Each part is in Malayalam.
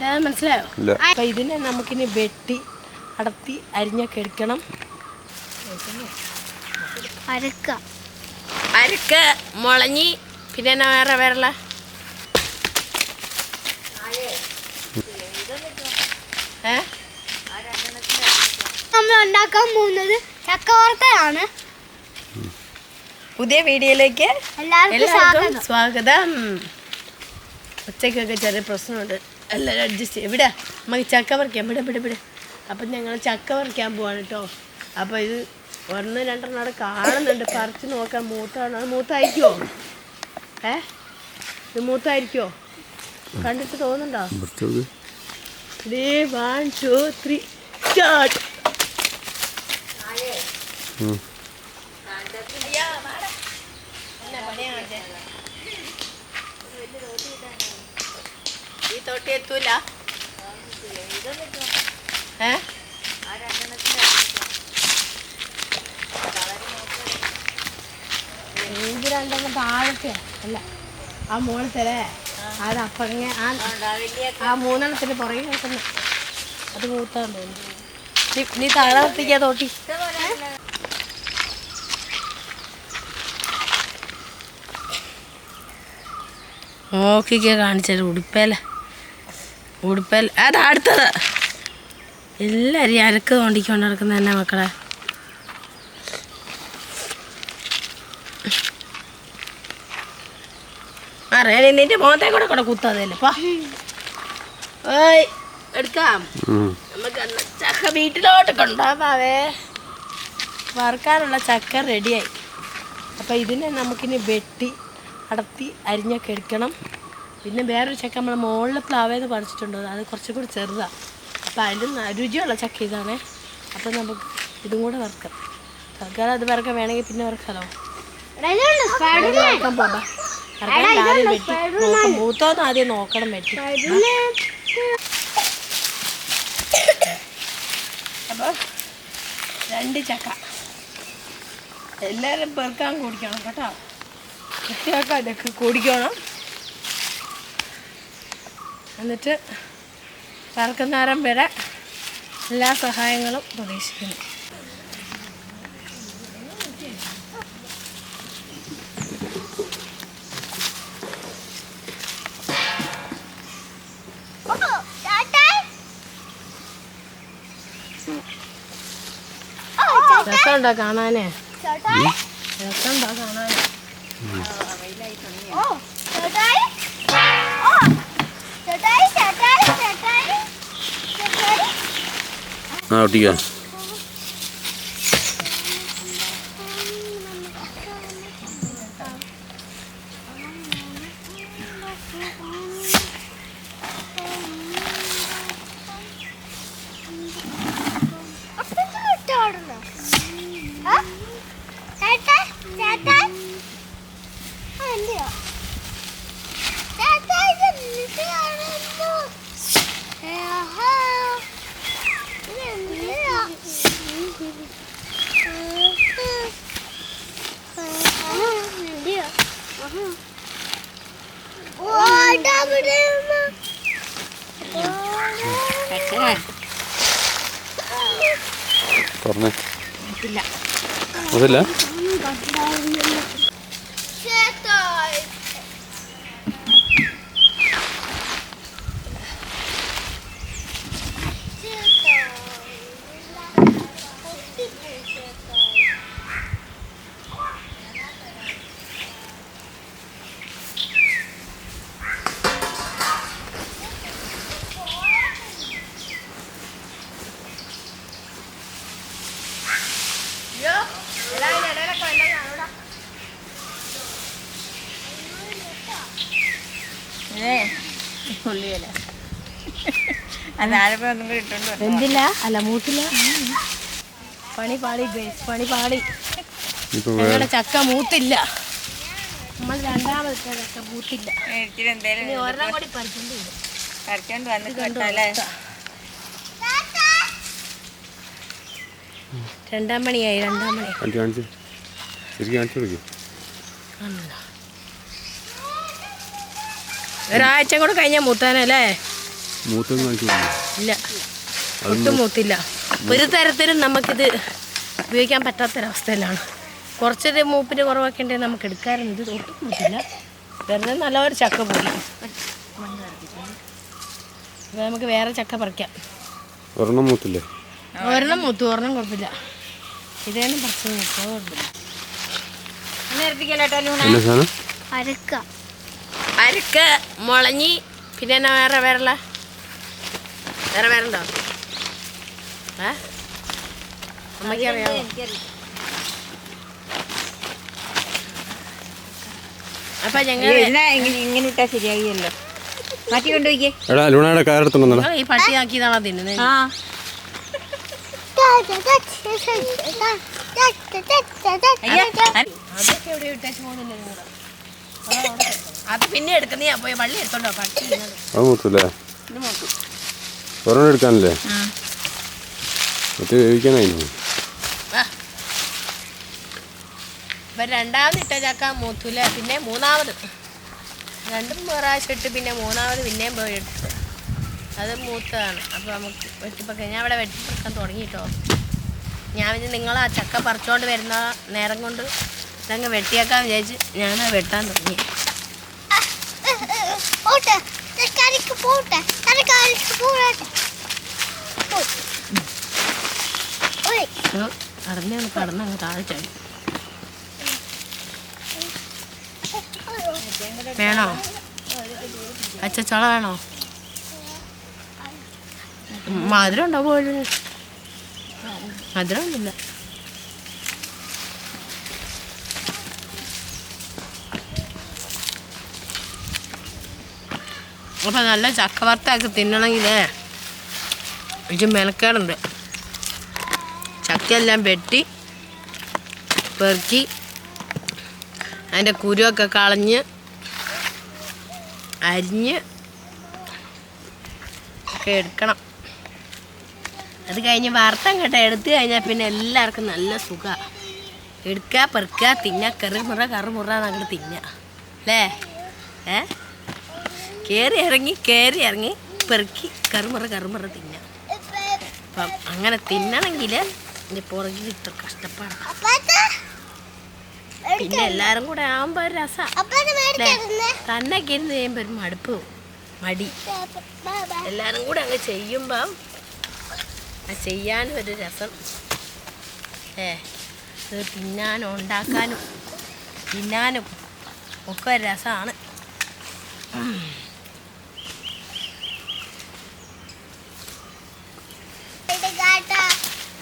മനസ്സിലായോ? അപ്പൊ ഇതിനെ നമുക്കിനി വെട്ടി അടത്തി അരിഞ്ഞൊക്കെ എടുക്കണം. അരക്ക. അരക്ക് മുളഞ്ഞി പിന്നെ എന്നാ വേറെ വേറെ നമ്മൾ ഉണ്ടാക്കാൻ പോകുന്നത് ചക്കവർത്തയാണ് പുതിയ വീഡിയോയിലേക്ക് എല്ലാവർക്കും സ്വാഗതം. ഉച്ചയ്ക്കൊക്കെ ചെറിയ പ്രശ്നമുണ്ട്. എല്ലാവരും അഡ്ജസ്റ്റ് ചെയ്യും. ഇവിടെ നമുക്ക് ചക്ക പറിക്കാം. ഇവിടെ ഇവിടെ ഇവിടെ അപ്പം ഞങ്ങൾ ചക്ക പറിക്കാൻ പോവാണ് കേട്ടോ അപ്പോൾ ഇത് ഒന്ന് രണ്ടെണ്ണം അവിടെ കാണുന്നുണ്ട്. പറിച്ച് നോക്കാൻ മൂത്താണ്? അത് മൂത്തായിരിക്കുമോ ഏ? ഇത് മൂത്തായിരിക്കുമോ കണ്ടിട്ട് തോന്നുന്നുണ്ടോ? Day one two three start ഉം. ഈ തൊട്ടി എത്തൂല. ഏ? ഇത് രണ്ടെണ്ണം താഴത്തെ. അല്ല ആ മുകളിലത്തെ അത് അപ്പങ്ങ ആ ആ മൂന്നെണ്ണത്തിന് പുറകെ കിടക്കുന്നു. അത് മൂത്താന്ന് തോന്നുന്നു. നീ- നീ താഴെ നിർത്തിക്കാ തോട്ടി. നോക്കിക്കാ കാണിച്ചത് ഉടുപ്പേല. ഉടുപ്പേല അത് അടുത്തത്. എല്ലാവരും അരക്ക് തോണ്ടിക്കൊണ്ട് നടക്കുന്ന തന്നെ മക്കളെ. റേണി നിന്റെ മുഖത്തെ കൂടെ കൂടെ കുത്താതല്ലേ പാ. എടുക്കാം. നമുക്ക് ചക്ക വീട്ടിലോട്ട് വറുക്കാനുള്ള ചക്ക റെഡിയായി. അപ്പോൾ ഇതിനെ നമുക്കിനി വെട്ടി അടത്തി അരിഞ്ഞൊക്കെ എടുക്കണം. പിന്നെ വേറൊരു ചക്ക നമ്മൾ മുകളിൽ പ്ലാവേന്ന് പറിച്ചിട്ടുണ്ട്. അത് കുറച്ചും കൂടി ചെറുതാണ് അപ്പോൾ അതിന്റെ രുചിയുള്ള ചക്ക ഇതാണേ. അപ്പോൾ നമുക്ക് ഇതും കൂടെ വറുക്കാം. തൽക്കാലം അത് വറുക്കാൻ വേണമെങ്കിൽ പിന്നെ വറുക്കാലോ? വറുക്കാൻ പോകാം. വറുക്കാൻ ആദ്യം വെട്ടി. നോക്കാം. മൂത്തോന്ന് ആദ്യം നോക്കണം വെട്ടി. അപ്പോൾ രണ്ട് ചക്ക. എല്ലാവരും പെറുക്കാൻ കുടിക്കണം കേട്ടോ. കുട്ടികൾക്ക് കുടിക്കണം. എന്നിട്ട് വറക്കുന്നേരം വരെ എല്ലാ സഹായങ്ങളും പ്രതീക്ഷിക്കുന്നു. രസമുണ്ടോ കാണാനേ? രസമുണ്ടോ കാണാനേ? ആ തുറന്നേ. ഇല്ല. അതല്ല അയ്യോ എടാ അതിന്റെ ഇടയിലൊക്കെ വല്ലതും കാണൂടാ. അല്ല മൂത്തില്ല പണി പാടി ഗൈസ് പണി പാടി ഇപ്പൊ ഞങ്ങളുടെ ചക്ക മൂത്തില്ല. നമ്മൾ രണ്ടാമത്തെ ചക്ക മൂത്തില്ല. ഒരെണ്ണം കൂടി. പറിച്ചോണ്ട് വന്ന് കേട്ടല്ലേ? രണ്ടാം മണിയായി രണ്ടാം മണി കാണിച്ചു കാണിച്ചു. കൊടുക്കും. ഒരാഴ്ച കൂടെ കഴിഞ്ഞ മൂത്താനല്ലേ? ഇല്ല. ഒട്ടും മൂത്തില്ല. ഒരു തരത്തിലും നമുക്കിത് ഉപയോഗിക്കാൻ പറ്റാത്തൊരവസ്ഥയിലാണ്. കുറച്ചൊരു മൂപ്പിന് കുറവൊക്കെ ഉണ്ടെങ്കിൽ നമുക്ക് എടുക്കാറുണ്ട്. ഇത് ഒട്ടും മൂത്തില്ല. വെറുതെ നല്ലൊരു ചക്ക പോയി നമുക്ക് വേറെ ചക്ക പറിക്കാം. ഒരെണ്ണം മൂത്തില്ലേ? ഒരെണ്ണം മൂത്തു ഒരെണ്ണം കുഴപ്പമില്ല. ഇതേനും പറിച്ചു കുഴപ്പമില്ല. അരക്ക അരക്ക് മുളഞ്ഞി പിന്നെ എന്നാ വേറെ വേറെ വേറെ വേറെ ഉണ്ടോ ഏ അമ്മയ്ക്ക് അറിയാമോ അപ്പൊ ഞങ്ങൾ ഇങ്ങനെ ഇട്ടാ ശരിയാകിയല്ലോ മാറ്റി കൊണ്ടുപോയിക്കേ. എടാ ലൂണയുടെ ഈ പട്ടിയാക്കിയതാണോ തിന്നുന്നത് ആ. അതൊക്കെ എവിടെ പോകുന്നില്ല നിങ്ങൾ അത് പിന്നെ എടുക്കുന്നേ പോയി വള്ളി എടുത്തോണ്ടോ പട്ടി തിന്നത്. അത് മൂത്തല്ലേ ഇത് നോക്കും ഒരെണ്ണം എടുക്കാനല്ലേ? മറ്റേ വേവിക്കാനായിരുന്നു ഇപ്പം രണ്ടാമത് ഇട്ട ചക്ക മൂത്തൂല പിന്നെ മൂന്നാമത്. രണ്ടും പ്രാവശ്യം ഇട്ട് പിന്നെ മൂന്നാമത് പിന്നെയും പോയി അത് മൂത്തതാണ്. അപ്പോൾ നമുക്ക് വെട്ടിപ്പൊക്കെ ഞാൻ അവിടെ വെട്ടിപ്പൊക്കാൻ തുടങ്ങിയിട്ടോ ഞാൻ നിങ്ങൾ ആ ചക്ക പറിച്ചുകൊണ്ട് വരുന്ന നേരം കൊണ്ട് ഇതങ്ങ് വെട്ടിയേക്കാൻ വിചാരിച്ച് ഞാൻ വെട്ടാൻ തുടങ്ങി പോട്ടെ കറിക്ക് പോട്ടെ? പോട്ടെ ഓയ് കടന്നു കടന്ന് അങ്ങ് താഴെ ചാടി വേണോ? അച്ചച്ചോള വേണോ? മധുരം ഉണ്ടോ പോലും മധുരം ഒന്നുമില്ല. അപ്പം നല്ല ചക്കവർത്തൊക്കെ തിന്നണമെങ്കിലേ ഇത് മെനക്കേടുണ്ട്. ചക്കയെല്ലാം വെട്ടി പെറുക്കി അതിന്റെ കുരുവൊക്കെ കളഞ്ഞ് അരിഞ്ഞ് ഒക്കെ എടുക്കണം. അത് കഴിഞ്ഞ് വറുത്തം കേട്ടോ എടുത്തു കഴിഞ്ഞാൽ പിന്നെ എല്ലാവർക്കും നല്ല സുഖമാണ് എടുക്കുക പെറുക്കുക തിന്നുക കറുമുറ കറുമുറ അങ്ങോട്ട് തിന്നുക അല്ലേ? ഏ? കയറി ഇറങ്ങി കയറി ഇറങ്ങി പെറുക്കി കറുമറ കറുമറ തിന്ന. അപ്പം അങ്ങനെ തിന്നണമെങ്കിൽ എന്റെ പുറകിൽ ഇത്ര കഷ്ടപ്പാടാണ് പിന്നെ എല്ലാരും കൂടെ ആകുമ്പോൾ ഒരു രസാ. തന്നെ കിരുന്ന് ചെയ്യുമ്പോൾ ഒരു മടുപ്പ്. മടി. എല്ലാരും കൂടെ അങ്ങ് ചെയ്യുമ്പം ആ ചെയ്യാനും ഒരു രസം. ഏ ഇത് തിന്നാനും ഉണ്ടാക്കാനും തിന്നാനും ഒക്കെ ഒരു രസമാണ്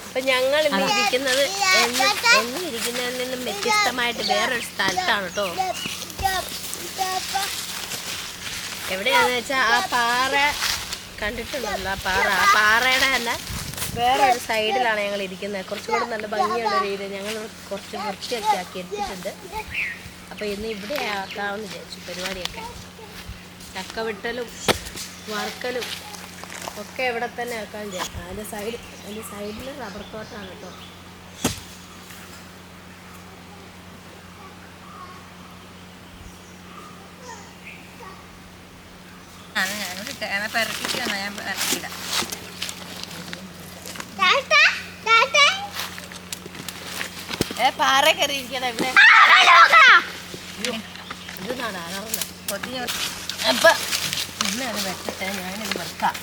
അപ്പൊ ഞങ്ങൾ ഇന്ന് ഇരിക്കുന്നത് എന്ന് എന്നും ഇരിക്കുന്നതിൽ നിന്നും വ്യത്യസ്തമായിട്ട് വേറൊരു സ്ഥലത്താണ് കേട്ടോ എവിടെയാന്ന് വെച്ചാൽ ആ പാറ കണ്ടിട്ടുണ്ടല്ലോ ആ പാറ. ആ പാറയുടെ തന്നെ വേറൊരു സൈഡിലാണ് ഞങ്ങൾ ഇരിക്കുന്നത്. കുറച്ചും കൂടെ നല്ല ഭംഗിയുള്ള രീതിയിൽ ഞങ്ങൾ കുറച്ച് വൃത്തിയൊക്കെ ആക്കി എടുത്തിട്ടുണ്ട്. അപ്പോൾ ഇന്ന് ഇവിടെ ആക്കാമെന്ന് വിചാരിച്ചു പരിപാടിയൊക്കെ. ചക്ക വിട്ടലും വറുക്കലും. ഒക്കെ ഇവിടെ തന്നെ ആക്കാൻ ചേട്ടാ അതിന്റെ സൈഡ് അതിന്റെ സൈഡിൽ റബ്ബർ തോട്ടാണ് കേട്ടോ. ഞാൻ പെരട്ടില്ല ഏ പാറ കയറി ഇരിക്കണ ഇവിടെ ഇത് അപ്പൊ ഇന്നാണ് ഞാനിത് വെക്കാം.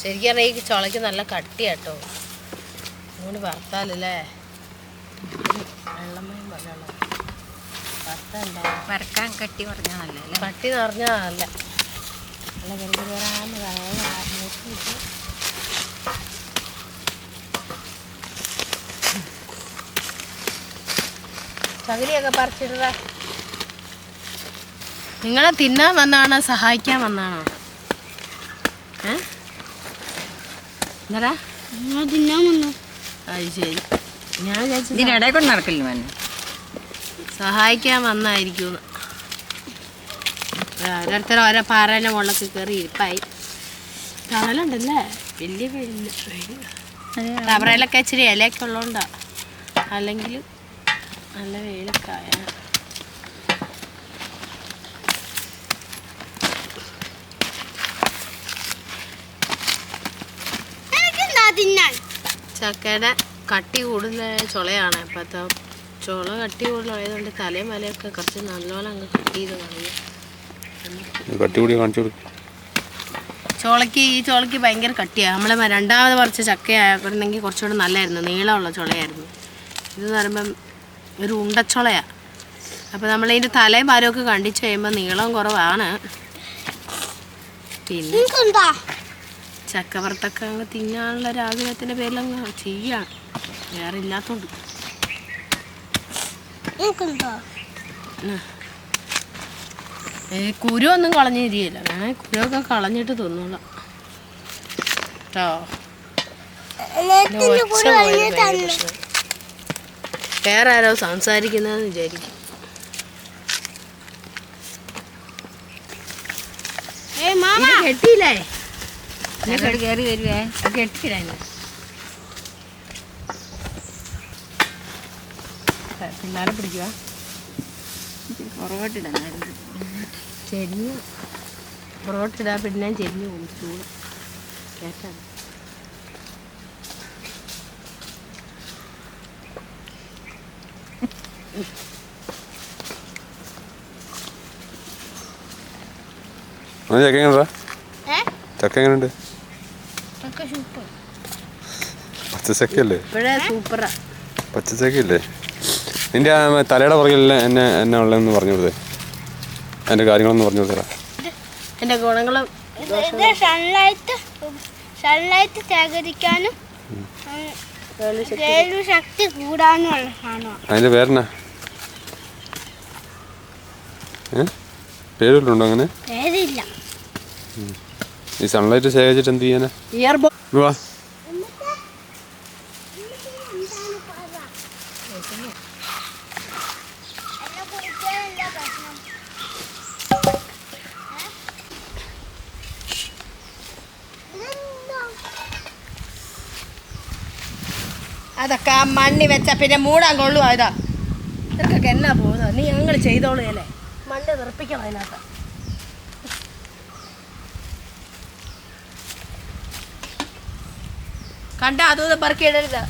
ശരിക്കും പറഞ്ഞാൽ ഈ ചുളയ്ക്ക് നല്ല കട്ടിയാട്ടോ. അതുകൊണ്ട് വറുത്താലല്ലേ? വെള്ളമയം വെള്ളം വറുത്തണ്ടോ കട്ടി പറഞ്ഞാൽ നല്ലല്ലേ കട്ടി നിറഞ്ഞാൽ നല്ല. കരുതി വരാന്ന് പറയാൻ മൂത്തിട്ട് പകുതിയൊക്കെ പറിച്ചിടുക. നിങ്ങളെ തിന്നാൻ വന്നാണോ? സഹായിക്കാൻ വന്നാണോ? എന്താ തിന്നാൻ വന്നു അത് ശരി. ഞാൻ വിചാരിച്ചു ഇതിനിടയിൽ കൊണ്ട് നടക്കില്ല മന്നെ സഹായിക്കാൻ വന്നായിരിക്കും. ഓരോരുത്തർ ഓരോ പാറേന്റെ മുകളിലൊക്കെ കയറി ഇരിപ്പായി. തണലുണ്ടല്ലേ? വലിയ വലിയ റബ്ബറയിലൊക്കെ ഇച്ചിരി ഇലയൊക്കെ ഉള്ളതുകൊണ്ടാ അല്ലെങ്കിൽ നല്ല വെയിലൊക്കെ ചക്കയുടെ കട്ടി കൂടുന്ന ചുളയാണ്. അപ്പോഴത്തെ ചുള കട്ടി കൂടുതലായതുകൊണ്ട് തലയും മലയൊക്കെ കുറച്ച് നല്ലോണം അങ്ങ് കട്ട് ചെയ്ത് കളയും. ചുളയ്ക്ക് ഈ ചോളയ്ക്ക് ഭയങ്കര കട്ടിയാണ് നമ്മൾ രണ്ടാമത് പറിച്ച ചക്കയായിരുന്നെങ്കിൽ കുറച്ചുകൂടെ നല്ലായിരുന്നു നീളമുള്ള ചുളയായിരുന്നു. ഇതെന്ന് പറയുമ്പം ഒരു ഉണ്ടച്ചുളയാണ് അപ്പോൾ നമ്മളതിന്റെ തലയും മരമൊക്കെ കണ്ടിച്ച് കഴിയുമ്പോൾ നീളം കുറവാണ്. പിന്നെ ചക്ക വറുത്തൊക്കെ അങ്ങ് തിന്നാനുള്ള ഒരു ആഗ്രഹത്തിന്റെ പേരിലങ്ങ് ചെയ്യാം. വേറെ ഇല്ലാത്തോണ്ട്. കുരു ഒന്നും കളഞ്ഞു ഞാൻ വേണേ കുരുവൊക്കെ കളഞ്ഞിട്ട് തിന്നോളാം. കേട്ടോ. വേറെ ആരോ സംസാരിക്കുന്നതെന്ന് വിചാരിക്കും. കെട്ടിയില്ലേ? കയറി വരുവേ. പിള്ളേരെ പിടിക്കുക ചെരിഞ്ഞ് പുറകോട്ടിടാ പിന്നെ ചെരിഞ്ഞു പോകും. ചൂട്. കേട്ടാ? ചക്ക എങ്ങനെയുണ്ട്? ഏ? ചക്ക എങ്ങനെയുണ്ട് ഒക്കെ സൂപ്പർ പച്ചച്ചക്കയല്ലേ? ഇപ്പോഴേ സൂപ്പറാ. പച്ചച്ചക്കയല്ലേ? നിന്റെ ആ തലയുടെ പുറകിൽ എന്നെ എന്നെ ഉള്ളതെന്ന് പറഞ്ഞു കൊടുത്തേ. അതിന്റെ കാര്യങ്ങളൊന്ന് പറഞ്ഞു കൊടുത്തരാ. എന്റെ ഗുണങ്ങളും സൺലൈറ്റ് സൺലൈറ്റ് ശേഖരിക്കാനും ശക്തി കൂടാനുള്ള സാധനമാണ് അതിന്റെ പേരെന്നാ? പേരുണ്ടോ അങ്ങനെ? പേരില്ല. ഈ സൺലൈറ്റ് ശേഖരിച്ചിട്ട് എന്ത് ചെയ്യാനാ? ഇയർബോ വാ. അതൊക്കെ ആ മണ്ണി വെച്ച പിന്നെ മൂടാൻ കൊള്ളു ഇതാ. ഇതൊക്കെ എന്നാ പോകുന്നത് നീ ഞങ്ങൾ അല്ലേ മണ്ണ് തെറപ്പിക്കണം അതിനകത്ത്. കണ്ട അതും പറക്കി ഇടരുത്.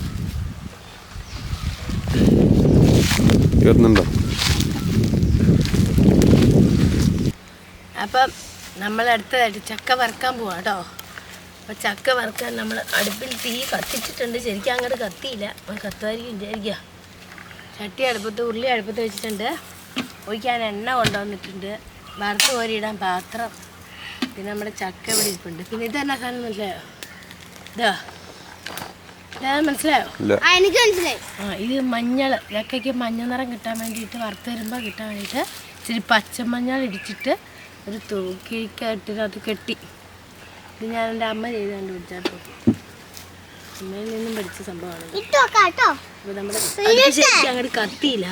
അപ്പം നമ്മളടുത്തതായിട്ട് ചക്ക വറുക്കാൻ പോവാം കേട്ടോ. അപ്പോൾ ചക്ക വറുക്കാൻ നമ്മൾ അടുപ്പിൽ തീ കത്തിച്ചിട്ടുണ്ട്. ശരിക്കും അങ്ങോട്ട് കത്തിയില്ല. കത്തുമായിരിക്കും വിചാരിക്കുക ചട്ടി അടുപ്പത്ത് ഉള്ളി അടുപ്പത്ത് വെച്ചിട്ടുണ്ട്. ഒഴിക്കാൻ എണ്ണ കൊണ്ടുവന്നിട്ടുണ്ട്. വറുത്ത് കോരിയിടാൻ പാത്രം. പിന്നെ നമ്മുടെ ചക്ക ഇവിടെ ഇരിപ്പുണ്ട്. പിന്നെ ഇത് എന്നാ സാധനം മനസ്സിലായോ? ഇതാ. ഇതാ മനസ്സിലായോ? ആ എനിക്ക് മനസ്സിലായി. ആ ഇത് മഞ്ഞൾ. ചക്കയ്ക്ക് മഞ്ഞ നിറം കിട്ടാൻ വേണ്ടിയിട്ട് വറുത്ത് വരുമ്പോൾ കിട്ടാൻ വേണ്ടിയിട്ട് ഇച്ചിരി പച്ചമഞ്ഞൾ ഇടിച്ചിട്ട് ഒരു തൂക്കിക്കട്ടിനകത്ത് കെട്ടി. ഇത് ഞാൻ എന്റെ അമ്മ ചെയ്ത് കണ്ടുപിടിച്ചാട്ടോ. അമ്മയിൽ നിന്നും പഠിച്ച സംഭവമാണ് അപ്പോൾ നമ്മുടെ ശരിക്കും അങ്ങോട്ട് കത്തിയില്ല.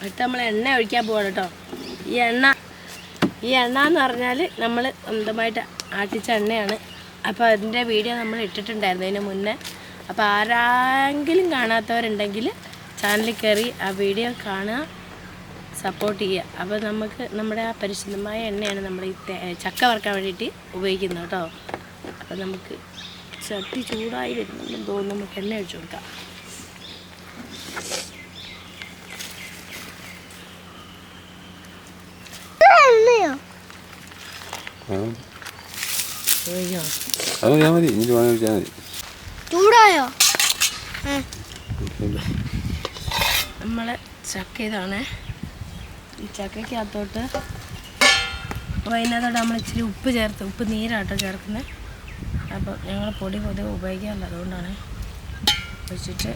അടുത്ത് നമ്മൾ എണ്ണ ഒഴിക്കാൻ പോകണം കേട്ടോ. ഈ എണ്ണ ഈ എണ്ണ എന്ന് പറഞ്ഞാൽ നമ്മൾ സ്വന്തമായിട്ട് ആട്ടിച്ച എണ്ണയാണ്. അപ്പോൾ അതിന്റെ വീഡിയോ നമ്മൾ ഇട്ടിട്ടുണ്ടായിരുന്നു അതിന് മുന്നേ. അപ്പോൾ ആരെങ്കിലും കാണാത്തവരുണ്ടെങ്കിൽ ചാനലിൽ കയറി ആ വീഡിയോ കാണുക സപ്പോർട്ട് ചെയ്യുക. അപ്പോൾ നമുക്ക് നമ്മുടെ ആ പരിശുദ്ധമായ എണ്ണയാണ് നമ്മൾ ഈ ചക്ക വറക്കാൻ വേണ്ടിയിട്ട് ഉപയോഗിക്കുന്നത് കേട്ടോ. അപ്പോൾ നമുക്ക് ചട്ടി ചൂടായി വരുന്നുണ്ടെന്ന് തോന്നുന്നു. നമുക്ക് എണ്ണ ഒഴിച്ചു കൊടുക്കാം. എണ്ണയോ ആ, ഒഴിക്കോ അത് മതി അത് മതി ഇനി വേണമെങ്കിൽ ഒഴിച്ചാൽ മതി ചൂടായോ നമ്മൾ ചക്ക ഇതാണ് ഈ ചക്കയ്ക്കകത്തോട്ട് അതിനകത്തോട്ട് നമ്മൾ ഇച്ചിരി ഉപ്പ് ചേർത്ത് ഉപ്പ് നീരാട്ടോ ചേർക്കുന്നത് അപ്പോൾ ഞങ്ങൾ പൊടി പൊതുവെ ഉപയോഗിക്കാറില്ല അതുകൊണ്ടാണ് വെച്ചിട്ട്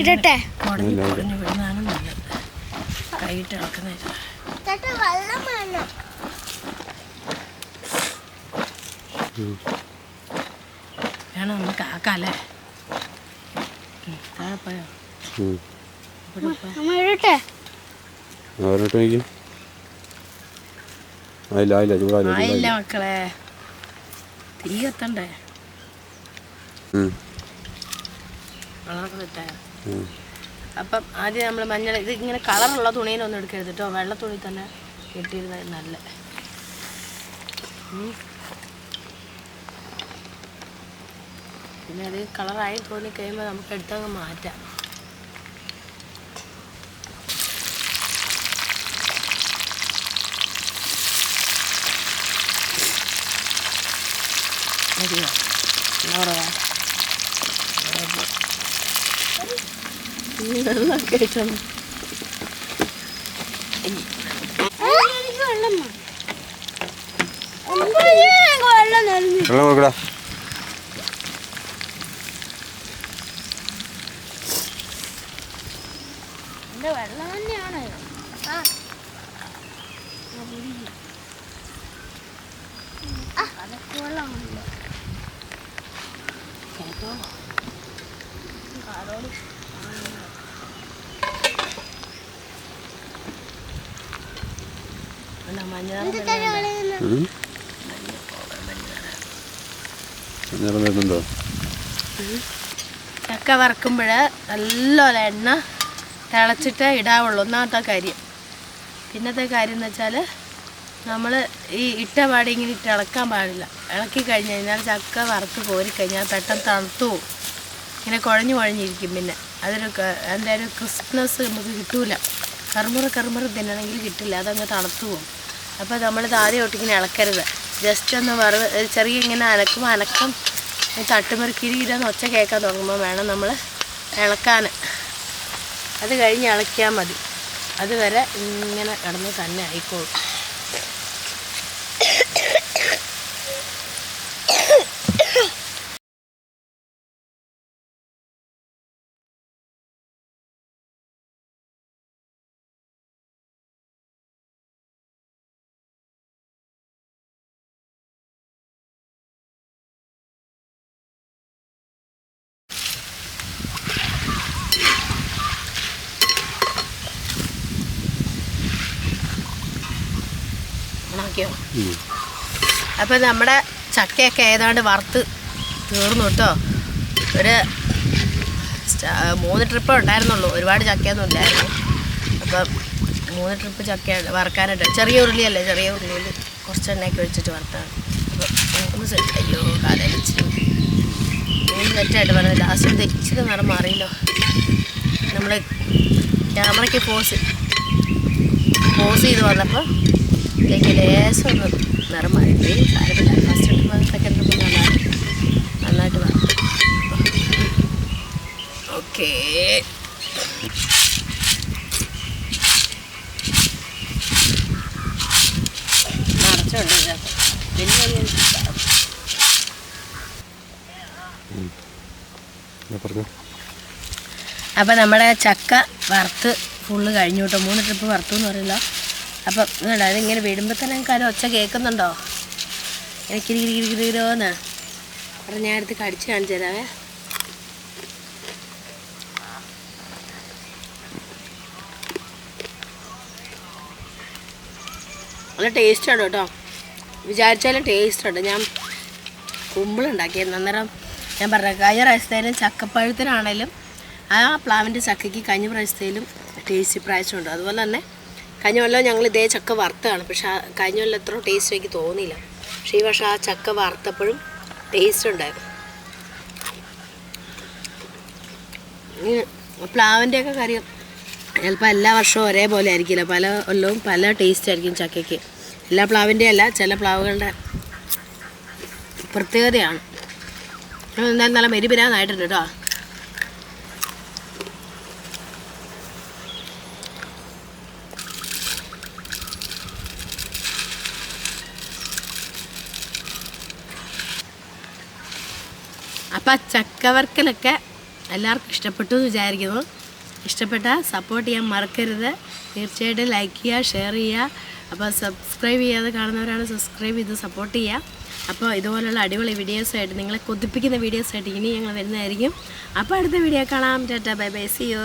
ഇടട്ടെ. കുടഞ്ഞ് കുടഞ്ഞ് വിടുന്നതാണ് നല്ലത്. കൈയിട്ട് വെള്ളം വേണം. നമുക്ക് ആക്കാല്ലേ? താഴെ പോയോ? ആയില്ല ആയില്ല ചൂടായില്ല ആയില്ല മക്കളെ. തീ കത്തണ്ടേ? അപ്പം ആദ്യം നമ്മൾ മഞ്ഞൾ ഇത് ഇങ്ങനെ കളറുള്ള തുണിയിലൊന്നും എടുക്കരുത് കേട്ടോ വെള്ള തുണി തന്നെ കെട്ടിയിരുന്നത് നല്ല. പിന്നെ അത് കളറായി തോന്നി കഴിയുമ്പോൾ നമുക്ക് എടുത്തങ്ങ് മാറ്റാം. വെള്ളമൊക്കെ ഇട്ടണം എനിക്ക് വെള്ളം നനഞ്ഞു വെള്ളം കൊടുക്കടാ എന്റെ വെള്ളം തന്നെയാണ് ആ ആ, അതൊക്കെ വെള്ളമാണല്ലോ കേട്ടോ മഞ്ഞൾ. നിറം വരുന്നുണ്ടോ ചക്ക വറക്കുമ്പോൾ നല്ലോണം എണ്ണ തിളച്ചിട്ട് ഇടാവുള്ളൂ. ഒന്നാമത്തെ കാര്യം. പിന്നത്തെ കാര്യം എന്ന് വെച്ചാൽ നമ്മൾ ഈ ഇട്ട പാടി ഇങ്ങനെ ഇട്ട് ഇളക്കാൻ പാടില്ല. ഇളക്കി കഴിഞ്ഞ് കഴിഞ്ഞാൽ ചക്ക വറുത്ത് കോരിക്കഴിഞ്ഞാൽ പെട്ടെന്ന് തണുത്തു പോകും. ഇങ്ങനെ കുഴഞ്ഞു കുഴഞ്ഞിരിക്കും പിന്നെ. അതൊരു എന്തായാലും അതിന്റെ ഒരു ക്രിസ്പ്നെസ് നമുക്ക് കിട്ടൂല. കറുമുറ കറുമുറ തിന്നണമെങ്കിൽ കിട്ടില്ല. അതങ്ങ് തണുത്തു പോകും. അപ്പോൾ നമ്മൾ താതി ഒട്ടിങ്ങനെ ഇളക്കരുത് ജസ്റ്റ് ഒന്ന് വറവ് ചെറിയ ഇങ്ങനെ അലക്കും അനക്കം തട്ടുമുറുക്കിരിക്കുന്ന ഒച്ച കേൾക്കാൻ തുടങ്ങുമ്പോൾ വേണം നമ്മൾ ഇളക്കാൻ അത് കഴിഞ്ഞ് ഇളക്കിയാൽ മതി. അതുവരെ ഇങ്ങനെ കിടന്ന് തന്നെ ആയിക്കോളും. ഉണക്കിയോ ഉം. അപ്പം നമ്മുടെ ചക്കയൊക്കെ ഏതാണ്ട് വറുത്ത് തീർന്നു കേട്ടോ. ഒരു മൂന്ന് ട്രിപ്പ് ഉണ്ടായിരുന്നുള്ളൂ. ഒരുപാട് ചക്കയൊന്നും ഇല്ലായിരുന്നു. അപ്പം മൂന്ന് ട്രിപ്പ് ചക്ക വറുക്കാനായിട്ട് ചെറിയ ഉരുളിയല്ലേ ചെറിയ ഉരുളിയിൽ കുറച്ച് എണ്ണയൊക്കെ ഒഴിച്ചിട്ട് വറുത്താണ്. അപ്പം സെറ്റ് അയ്യോ കാലടിച്ച് മൂന്ന് സെറ്റായിട്ട് പറഞ്ഞു ലാസ്റ്റ് ഇച്ചിരി നിറം മാറിയല്ലോ. നമ്മൾ ക്യാമറയ്ക്ക് പോസ് പോസ് ചെയ്ത് വന്നപ്പോൾ ഇതിലേക്ക് ലേശം ഒന്ന് നിറം മാറി സാരമില്ല ഫസ്റ്റ് ഇടുമ്പോൾ സെക്കൻഡ് ഇടുമ്പോൾ നന്നായി നന്നായിട്ട് ഓക്കേ. ഇതിനകത്ത്. വലിയ അപ്പം നമ്മുടെ ചക്ക വറുത്ത് ഫുള്ള് കഴിഞ്ഞു കേട്ടോ. മൂന്ന് ട്രിപ്പ് വറുത്തു എന്ന് പറയില്ല അപ്പം നിങ്ങളുടെ അതിങ്ങനെ വിടുമ്പോൾ തന്നെ നിങ്ങൾക്ക് ആരും ഒച്ച കേൾക്കുന്നുണ്ടോ? എനിക്ക് കിരികിരികിരികിരോന്ന് അപ്പം ഞാൻ എടുത്ത് കടിച്ച് കാണിച്ചു തരാവേ. നല്ല ടേസ്റ്റാണ് കേട്ടോ. വിചാരിച്ചാലും ടേസ്റ്റ് ഉണ്ട്. ഞാൻ കുമ്പിളുണ്ടാക്കിയത് അന്നേരം ഞാൻ പറഞ്ഞ കഴിഞ്ഞ പ്രാവശ്യത്തേലും ചക്കപ്പഴത്തിനാണേലും ആ പ്ലാവിന്റെ ചക്കയ്ക്ക് കഴിഞ്ഞ പ്രാവശ്യത്തേലും ടേസ്റ്റ് പ്രാവശ്യമുണ്ട് അതുപോലെ തന്നെ കഴിഞ്ഞ കൊല്ലം ഞങ്ങൾ ഇതേ ചക്ക വറുത്താണ് പക്ഷെ കഴിഞ്ഞ കൊല്ലം എത്ര ടേസ്റ്റ് എനിക്ക് തോന്നിയില്ല. പക്ഷേ ഈ പക്ഷേ ആ ചക്ക വറുത്തപ്പോഴും ടേസ്റ്റ് ഉണ്ടായിരുന്നു. പ്ലാവിന്റെ പ്ലാവിന്റെയൊക്കെ കാര്യം ചിലപ്പോൾ എല്ലാ വർഷവും ഒരേപോലെ ആയിരിക്കില്ല. പല കൊല്ലവും പല ടേസ്റ്റ് ആയിരിക്കും ചക്കയ്ക്ക്. എല്ലാ പ്ലാവിന്റെ അല്ല ചില പ്ലാവുകളുടെ പ്രത്യേകതയാണ്. എന്തായാലും നല്ല മെരിപിരാന്നായിട്ടുണ്ട് കേട്ടോ. അപ്പം ചക്കവർക്കലൊക്കെ എല്ലാവർക്കും ഇഷ്ടപ്പെട്ടു എന്ന് വിചാരിക്കുന്നു. ഇഷ്ടപ്പെട്ടാൽ സപ്പോർട്ട് ചെയ്യാൻ മറക്കരുത്. തീർച്ചയായിട്ടും ലൈക്ക് ചെയ്യുക ഷെയർ ചെയ്യുക. അപ്പോൾ സബ്സ്ക്രൈബ് ചെയ്യാതെ കാണുന്നവരാണ് സബ്സ്ക്രൈബ് ചെയ്ത് സപ്പോർട്ട് ചെയ്യുക. അപ്പോൾ ഇതുപോലുള്ള അടിപൊളി വീഡിയോസായിട്ട് നിങ്ങളെ കൊതിപ്പിക്കുന്ന വീഡിയോസായിട്ട് ഇനി ഞങ്ങൾ വരുന്നതായിരിക്കും. അപ്പോൾ അടുത്ത വീഡിയോ കാണാം. ടാറ്റ ബൈ ബൈ സി യോ